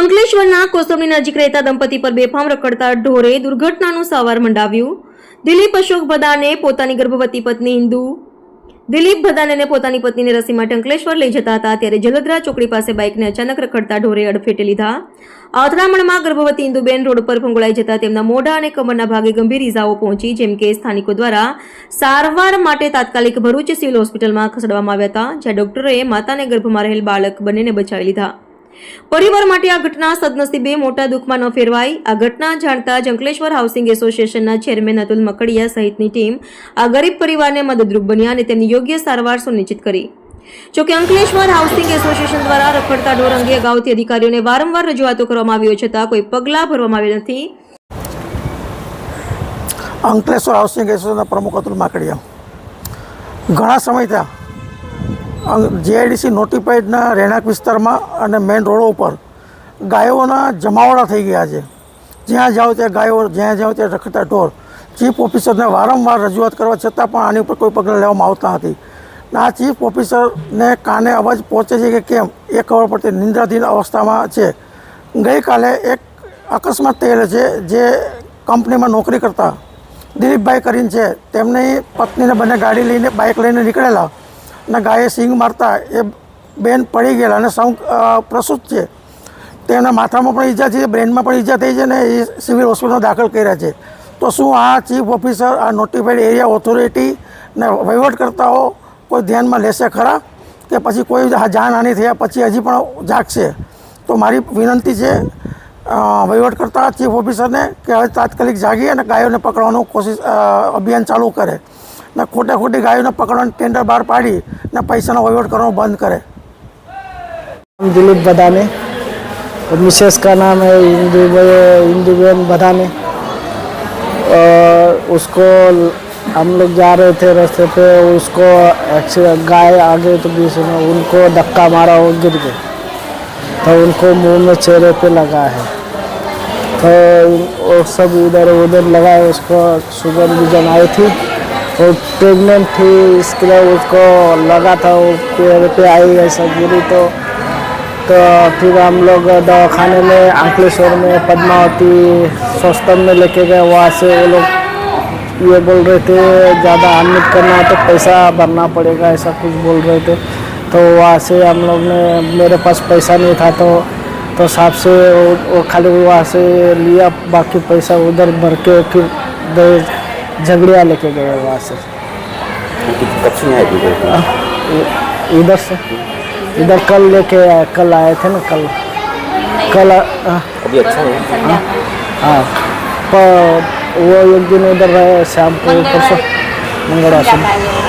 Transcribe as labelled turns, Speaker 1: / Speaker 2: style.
Speaker 1: અંકલેશ્વરના કોસંબની નજીક રહેતા દંપતી પર બેફામ રખડતા ઢોરે દુર્ઘટનાનું સવાર મંડાવ્યું. દિલીપ અશોક ભદાને પોતાની ગર્ભવતી પત્ની હિન્દુ. દિલીપ ભદાનેને પોતાની પત્નીને રસી માટે અંકલેશ્વર લઈ જતા હતા, ત્યારે જલદરા ચોકડી પાસે બાઇકને અચાનક રખડતા ઢોરે અડફેટે લીધા. અથડામણમાં ગર્ભવતી ઇન્દુબેન રોડ પર ફંગોળાઈ જતા તેમના મોઢા અને કમરના ભાગે ગંભીર ઇજાઓ પહોંચી, જેમ કે સ્થાનિકો દ્વારા સારવાર માટે તાત્કાલિક ભરૂચ સિવિલ હોસ્પિટલમાં ખસેડવામાં આવ્યા હતા, જ્યાં ડોક્ટરોએ માતાને ગર્ભમાં રહેલ બાળક બંનેને બચાવી લીધા. પરિવાર માટે આ ઘટના સદનસીબે મોટા દુઃખમાં ન ફેરવાઈ આ ઘટના જાણતા જ અંકલેશ્વર હાઉસિંગ એસોસિએશનના ચેરમેન અતુલ મકડિયા સહિતની ટીમ આ ગરીબ પરિવારને મદદરૂપ બન્યા અને તેમની યોગ્ય સારવાર સુનિશ્ચિત કરી. જોકે અંકલેશ્વર હાઉસિંગ એસોસિએશન દ્વારા રખડતા ઢોર અંગે અગાઉથી અધિકારીઓને વારંવાર રજૂઆતો કરવામાં આવી છતાં કોઈ પગલાં ભરવામાં આવ્યા નથી.
Speaker 2: અંકલેશ્વર હાઉસિંગ એસોસિએશનના પ્રમુખ અતુલ માકડિયા. ઘણા સમય થયા જીઆઈડીસી નોટિફાઈડના રહેણાંક વિસ્તારમાં અને મેઇન રોડો ઉપર ગાયોના જમાવડા થઈ ગયા છે. જ્યાં જાઓ ત્યાં ગાયો, જ્યાં જાઓ ત્યાં રખડતા ઢોર. ચીફ ઓફિસરને વારંવાર રજૂઆત કરવા છતાં પણ આની ઉપર કોઈ પગલાં લેવામાં આવતા નથી. આ ચીફ ઓફિસરને કાને અવાજ પહોંચે છે કે કેમ એ ખબર પડતી નિંદ્રાધીન અવસ્થામાં છે. ગઈકાલે એક અકસ્માત થયેલો છે જે કંપનીમાં નોકરી કરતા દિલીપભાઈ કરીને છે. તેમની પત્નીને બંને ગાડી લઈને બાઇક લઈને નીકળેલા. અને ગાયે સિંગ મારતા એ બેન પડી ગયેલા અને સૌ પ્રસૂત છે. તેના માથામાં પણ ઈજા થઈ છે, બ્રેનમાં પણ ઈજા થઈ છે ને એ સિવિલ હોસ્પિટલમાં દાખલ કર્યા છે. તો શું આ ચીફ ઓફિસર, આ નોટિફાઈડ એરિયા ઓથોરિટી ને વહીવટકર્તાઓ કોઈ ધ્યાનમાં લેશે ખરા? કે પછી કોઈ જાનહાનિ થયા પછી હજી પણ જાગશે? તો મારી વિનંતી છે વહીવટકર્તા, ચીફ ઓફિસરને કે હવે તાત્કાલિક જાગી અને ગાયોને પકડવાનું કોશિશ અભિયાન ચાલુ કરે. ને ખોટે ખોટી ગાયોને પકડવાનું ટેન્ડર બહાર પાડી ને પૈસાનો વહીવટ કરવાનો બંધ કરે
Speaker 3: हम दिलीप बदाने और मिसेस का नाम है इंदु इंदुबेन बदाने और उसको हम लोग जा रहे थे रास्ते पे उसको एक्सीडेंट गाय आगे तो बीच में उनको धक्का मारा वो गिर गए तो उनको मुंह में चेहरे पे लगा है तो वो सब इधर उधर लगा है उसको शुगर विजन आई थी वो प्रेग्नेंट थी इसके लिए उसको लगा था वो पैर पे आई ऐसा गिरी तो। तो फिर हम लोग दवाखाने में अंकलेश्वर में पद्मावती सस्तम में लेके गए वहाँ से वो लोग ये बोल रहे थे ज़्यादा एडमिट करना है तो पैसा भरना पड़ेगा ऐसा कुछ बोल रहे थे। तो वहाँ से हम लोग ने मेरे पास पैसा नहीं था तो तो साहब से वो, वो खाली वहाँ से लिया बाकी पैसा उधर भर के फिर दे- झगड़िया लेके गए वहाँ से
Speaker 4: कब से आए थे
Speaker 3: इ- इधर से इधर कल लेके आए कल आए थे ना कल कल आ-
Speaker 4: अभी अच्छा है
Speaker 3: हाँ पर वो एक दिन उधर रहे शाम को परसों मंगलवार से